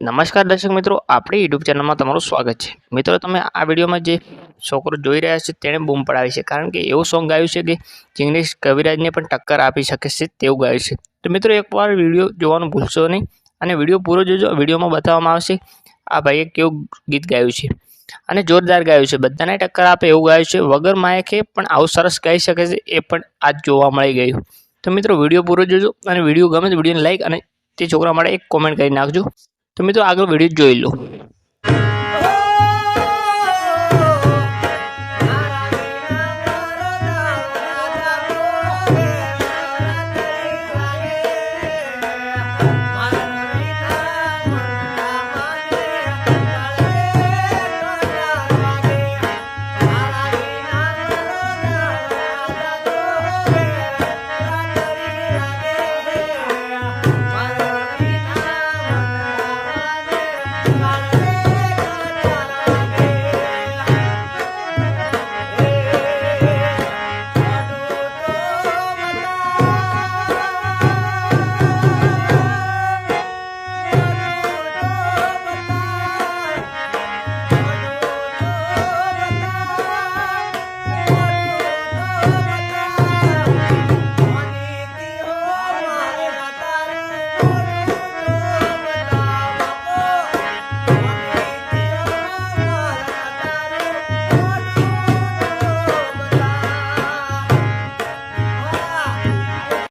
નમસ્કાર દર્શક મિત્રો, આપણી યુટ્યુબ ચેનલમાં તમારું સ્વાગત છે. મિત્રો, તમે આ વિડીયોમાં જે છોકરો જોઈ રહ્યા છે તેણે બૂમ પડાવી છે. કારણ કે એવું સોંગ ગાયું છે કે જિગ્નેશ કવિરાજને પણ ટક્કર આપી શકે છે તેવું ગાયું છે. તો મિત્રો, એકવાર વીડિયો જોવાનું ભૂલશો નહીં અને વીડિયો પૂરો જોજો. વિડીયોમાં બતાવવામાં આવશે, આ ભાઈએ કેવું ગીત ગાયું છે અને જોરદાર ગાયું છે. બધાને ટક્કર આપે એવું ગાયું છે. વગર માયકે પણ આવું સરસ ગાઈ શકે છે એ પણ આજ જોવા મળી ગયું. તો મિત્રો, વીડિયો પૂરો જોજો અને વીડિયો ગમે તો વિડીયોને લાઈક અને તે છોકરા માટે એક કોમેન્ટ કરી નાખજો. તો મિત્રો આગળ વીડિયો જોઈ લો.